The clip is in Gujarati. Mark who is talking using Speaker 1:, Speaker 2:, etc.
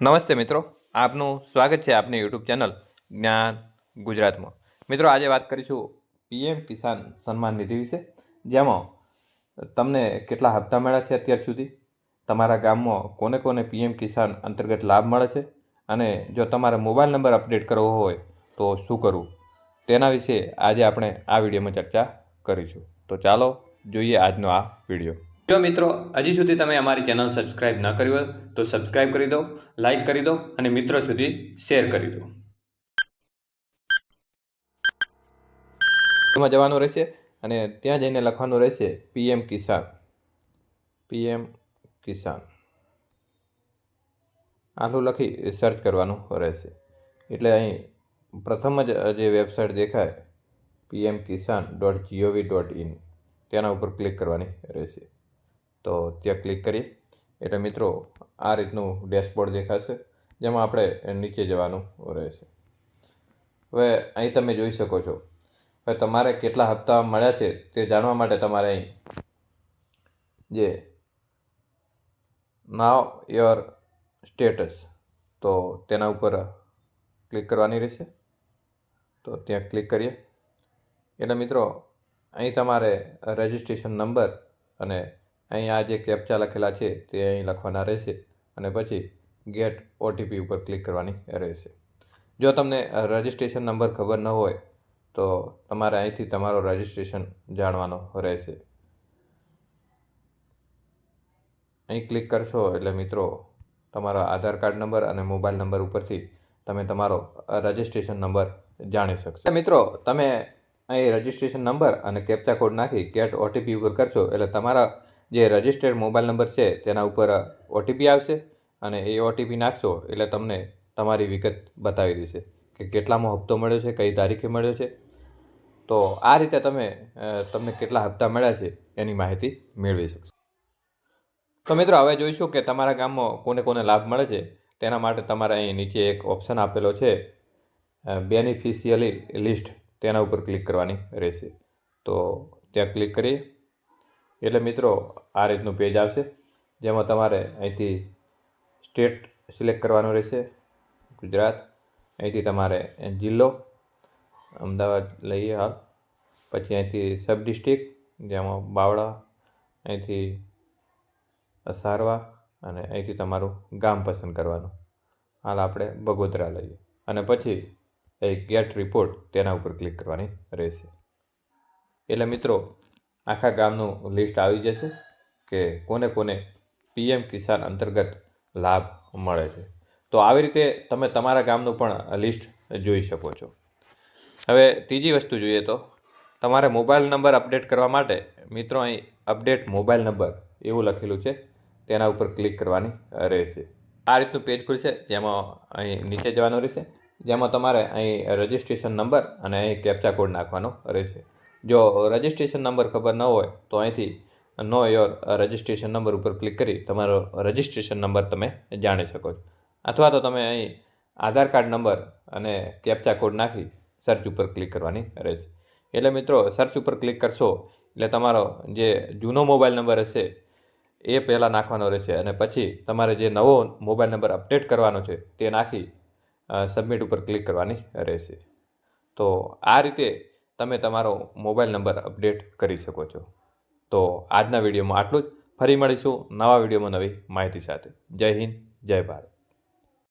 Speaker 1: નમસ્તે મિત્રો, આપનું સ્વાગત છે આપની યુટ્યુબ ચેનલ જ્ઞાન ગુજરાતમાં. મિત્રો, આજે વાત કરીશું પીએમ કિસાન સન્માન નિધિ વિશે, જેમાં તમને કેટલા હપ્તા મળ્યા છે અત્યાર સુધી, તમારા ગામમાં કોને કોને પીએમ કિસાન અંતર્ગત લાભ મળે છે, અને જો તમારે મોબાઈલ નંબર અપડેટ કરવો હોય તો શું કરવું? તેના વિશે આજે આપણે આ વિડીયોમાં ચર્ચા કરીશું. તો ચાલો, જોઈએ આજનો આ વીડિયો. જો મિત્રો, હજી સુધી તમે અમારી ચેનલ સબસ્ક્રાઇબ ન કરી હોય, તો સબસ્ક્રાઇબ કરી દો લાઇક કરી દો અને મિત્રો સુધી શેર કરી દો. એમાં જવાનું રહેશે અને ત્યાં જઈને લખવાનું રહેશે પીએમ કિસાન. પીએમ કિસાન. આટલું લખી સર્ચ કરવાનું રહેશે. એટલે અહીં પ્રથમ જ જે વેબસાઇટ દેખાય PM Kisan dot GOV dot in તેના ઉપર ક્લિક કરવાની રહેશે. તો ત્યાં ક્લિક કરીએ એટલે મિત્રો, આ રીતનું ડેશબોર્ડ દેખાશે, જેમાં આપણે નીચે જવાનું રહેશે. હવે અહીં તમે જોઈ શકો છો. હવે તમારે કેટલા હપ્તા મળ્યા છે તે જાણવા માટે તમારે અહીં જે નાવ યોર સ્ટેટસ, તો તેના ઉપર ક્લિક કરવાની રહેશે. તો ત્યાં ક્લિક કરીએ. એટલે મિત્રો, અહીં તમારે રજિસ્ટ્રેશન નંબર અને અહીં આ જે કેપ્ચા લખેલા છે, તે અહીં લખવાના રહેશે અને પછી ગેટ ઓટીપી ઉપર ક્લિક કરવાની રહેશે. જો તમને રજિસ્ટ્રેશન નંબર ખબર ન હોય, તો તમારે અહીંથી તમારો રજિસ્ટ્રેશન જાણવાનો રહેશે. અહીં ક્લિક કરશો એટલે મિત્રો, તમારો આધાર કાર્ડ નંબર અને મોબાઈલ નંબર ઉપરથી તમે તમારો રજિસ્ટ્રેશન નંબર જાણી શકશો. મિત્રો, તમે અહીં રજિસ્ટ્રેશન નંબર અને કેપ્ચા કોડ નાખી ગેટ ઓટીપી ઉપર કરશો એટલે તમારા જે રજિસ્ટર્ડ મોબાઈલ નંબર છે, તેના ઉપર ઓટીપી આવશે અને એ ઓટીપી નાખશો એટલે તમને તમારી વિગત બતાવી દેશે કે કેટલામો હપ્તો મળ્યો છે, કઈ તારીખે મળ્યો છે. તો આ રીતે તમે તમને કેટલા હપ્તા મળ્યા છે એની માહિતી મેળવી શકશો. તો મિત્રો, હવે જોઈશું કે તમારા ગામમાં કોને કોને લાભ મળે છે. તેના માટે તમારે અહીં નીચે એક ઓપ્શન આપેલો છે બેનિફિશિયલી લિસ્ટ તેના ઉપર ક્લિક કરવાની રહેશે. તો ત્યાં ક્લિક કરીએ. એટલે મિત્રો, આ રીતનું પેજ આવશે, જેમાં તમારે અહીંથી સ્ટેટ સિલેક્ટ કરવાનું રહેશે, ગુજરાત. અહીંથી તમારે જિલ્લો, અમદાવાદ લઈએ હાલ. પછી અહીંથી સબ ડિસ્ટ્રિક્ટ જેમાં બાવળા, અહીંથી સારવા અને અહીંથી તમારું ગામ પસંદ કરવાનું. હાલ આપણે બગોદરા લઈએ. અને પછી એ ગેટ રિપોર્ટ તેના ઉપર ક્લિક કરવાની રહેશે. એટલે મિત્રો આખા ગામનું લિસ્ટ આવી જશે કે કોને કોને પીએમ કિસાન અંતર્ગત લાભ મળે છે. તો આવી રીતે તમે તમારા ગામનું પણ લિસ્ટ જોઈ શકો છો. હવે ત્રીજી વસ્તુ જોઈએ તો તમારે મોબાઈલ નંબર અપડેટ કરવા માટે મિત્રો અહીં અપડેટ મોબાઈલ નંબર એવું લખેલું છે. તેના ઉપર ક્લિક કરવાની રહેશે. આ રીતનું પેજ ખુલશે જેમાં અહીં નીચે જવાનું રહેશે. જેમાં તમારે અહીં રજિસ્ટ્રેશન નંબર અને અહીં કેપ્ચા કોડ નાખવાનો રહેશે. જો રજિસ્ટ્રેશન નંબર ખબર ન હોય, તો અહીંથી નો યોર રજિસ્ટ્રેશન નંબર ઉપર ક્લિક કરી તમારો રજિસ્ટ્રેશન નંબર તમે જાણી શકો છો. અથવા તો તમે અહીં આધાર કાર્ડ નંબર અને કેપ્ચા કોડ નાખી સર્ચ ઉપર ક્લિક કરવાની રહેશે. એટલે મિત્રો સર્ચ ઉપર ક્લિક કરશો, એટલે તમારો જે જૂનો મોબાઈલ નંબર હશે, એ પહેલાં નાખવાનો રહેશે અને પછી તમારે જે નવો મોબાઈલ નંબર અપડેટ કરવાનો છે, તે નાખી સબમિટ ઉપર ક્લિક કરવાની રહેશે. તો આ રીતે તમે તમારો મોબાઈલ નંબર અપડેટ કરી શકો છો. તો આજના વિડીયોમાં આટલું જ. ફરી મળીશું નવા વિડીયોમાં નવી માહિતી સાથે. જય હિન્દ, જય ભારત.